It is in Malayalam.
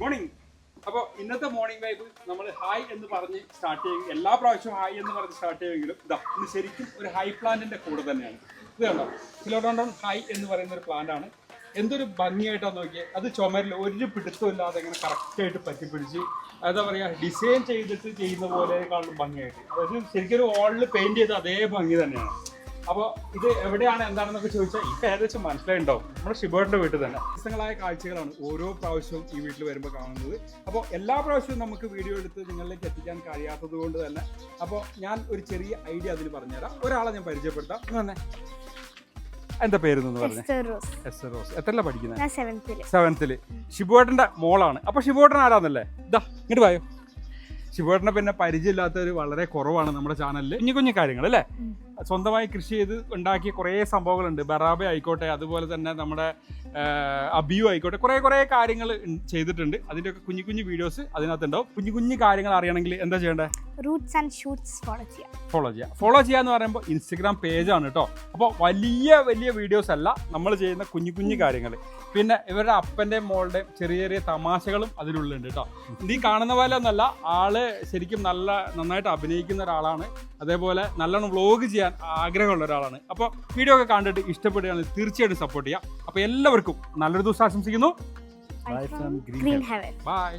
മോർണിംഗ് അപ്പോൾ ഇന്നത്തെ മോർണിംഗ് വൈബ് നമ്മൾ ഹായ് എന്ന് പറഞ്ഞ് സ്റ്റാർട്ട് ചെയ്യും. എല്ലാ പ്രാവശ്യവും ഹായ് എന്ന് പറഞ്ഞ് സ്റ്റാർട്ട് ചെയ്യുമെങ്കിലും ഇതാ ഇന്ന് ശരിക്കും ഒരു ഹൈ പ്ലാന്റിന്റെ കൂടെ തന്നെയാണ്. ഇത് കണ്ടോ? ഫിലോഡോണ്ടോൺ ഹൈ എന്ന് പറയുന്ന ഒരു പ്ലാന്റ് ആണ്. എന്തൊരു ഭംഗിയായിട്ടാണ് നോക്കിയത് അത് ചുമരിൽ ഒരു പിടുത്തമില്ലാതെ ഇങ്ങനെ കറക്റ്റായിട്ട് പറ്റിപ്പിടിച്ച് എന്താ പറയുക ഡിസൈൻ ചെയ്തിട്ട് ചെയ്യുന്ന പോലെക്കാളും ഭംഗിയായിട്ട്. അതായത് ശരിക്കും ഒരു വാളിൽ പെയിന്റ് ചെയ്ത അതേ ഭംഗി തന്നെയാണ്. അപ്പോൾ ഇത് എവിടെയാണ് എന്താണെന്നൊക്കെ ചോദിച്ചാൽ ഇപ്പം ഏകദേശം മനസ്സിലായിട്ടുണ്ടാവും നമ്മുടെ ഷിബോട്ടിന്റെ വീട്ടിൽ തന്നെ. ദിവസങ്ങളായ കാഴ്ചകളാണ് ഓരോ പ്രാവശ്യവും ഈ വീട്ടിൽ വരുമ്പോൾ കാണുന്നത്. അപ്പോൾ എല്ലാ പ്രാവശ്യവും നമുക്ക് വീഡിയോ എടുത്ത് നിങ്ങളിലേക്ക് എത്തിക്കാൻ കഴിയാത്തത് കൊണ്ട് തന്നെ അപ്പോൾ ഞാൻ ഒരു ചെറിയ ഐഡിയ അതിൽ പറഞ്ഞുതരാം. ഒരാളെ ഞാൻ പരിചയപ്പെടുത്താം. വന്നേ. എന്താ പേര് റോസ്. എത്രല്ല പഠിക്കുന്നത്? സെവൻത്തിൽ ഷിബുവേട്ടന്റെ മോളാണ്. അപ്പൊ ഷിബുവേട്ടൻ ആരാന്നല്ലേ? ഇതാ ഇങ്ങോട്ട് വായോ. ഷിബുവേട്ടനെ പിന്നെ പരിചയമില്ലാത്തവർ വളരെ കുറവാണ് നമ്മുടെ ചാനലിൽ കുഞ്ഞു കുഞ്ഞു കാര്യങ്ങൾ അല്ലേ. സ്വന്തമായി കൃഷി ചെയ്ത് ഉണ്ടാക്കിയ കുറേ സംഭവങ്ങളുണ്ട്. ബറാബ ആയിക്കോട്ടെ അതുപോലെ തന്നെ നമ്മുടെ അബിയു ആയിക്കോട്ടെ കുറേ കുറേ കാര്യങ്ങൾ ചെയ്തിട്ടുണ്ട്. അതിന്റെയൊക്കെ കുഞ്ഞു കുഞ്ഞു വീഡിയോസ് അതിനകത്തുണ്ടാവും. കുഞ്ഞു കുഞ്ഞു കാര്യങ്ങൾ അറിയണമെങ്കിൽ എന്താ ചെയ്യേണ്ടത്? റൂട്ട്സ് ആൻഡ് ഷൂട്ട്സ് ഫോളോ ചെയ്യാം. ഫോളോ ചെയ്യുക ഫോളോ ചെയ്യുക എന്ന് പറയുമ്പോൾ ഇൻസ്റ്റഗ്രാം പേജാണ് കേട്ടോ അപ്പോൾ വലിയ വലിയ വീഡിയോസ് അല്ല നമ്മൾ ചെയ്യുന്ന കുഞ്ഞു കുഞ്ഞു കാര്യങ്ങൾ പിന്നെ ഇവരുടെ അപ്പന്റെയും മോളുടെയും ചെറിയ ചെറിയ തമാശകളും അതിലുള്ളുണ്ട് കേട്ടോ നീ കാണുന്ന പോലെ ഒന്നല്ല ആൾ ശരിക്കും നല്ല നന്നായിട്ട് അഭിനയിക്കുന്ന ഒരാളാണ്. അതേപോലെ നല്ലോണം വ്ളോഗ് ചെയ്യാൻ ആഗ്രഹമുള്ള ഒരാളാണ്. അപ്പോൾ വീഡിയോ ഒക്കെ കണ്ടിട്ട് ഇഷ്ടപ്പെടുകയാണെങ്കിൽ തീർച്ചയായിട്ടും സപ്പോർട്ട് ചെയ്യാം. അപ്പോൾ എല്ലാവർക്കും നല്ലൊരു ദിവസം ആശംസിക്കുന്നു. Green heaven by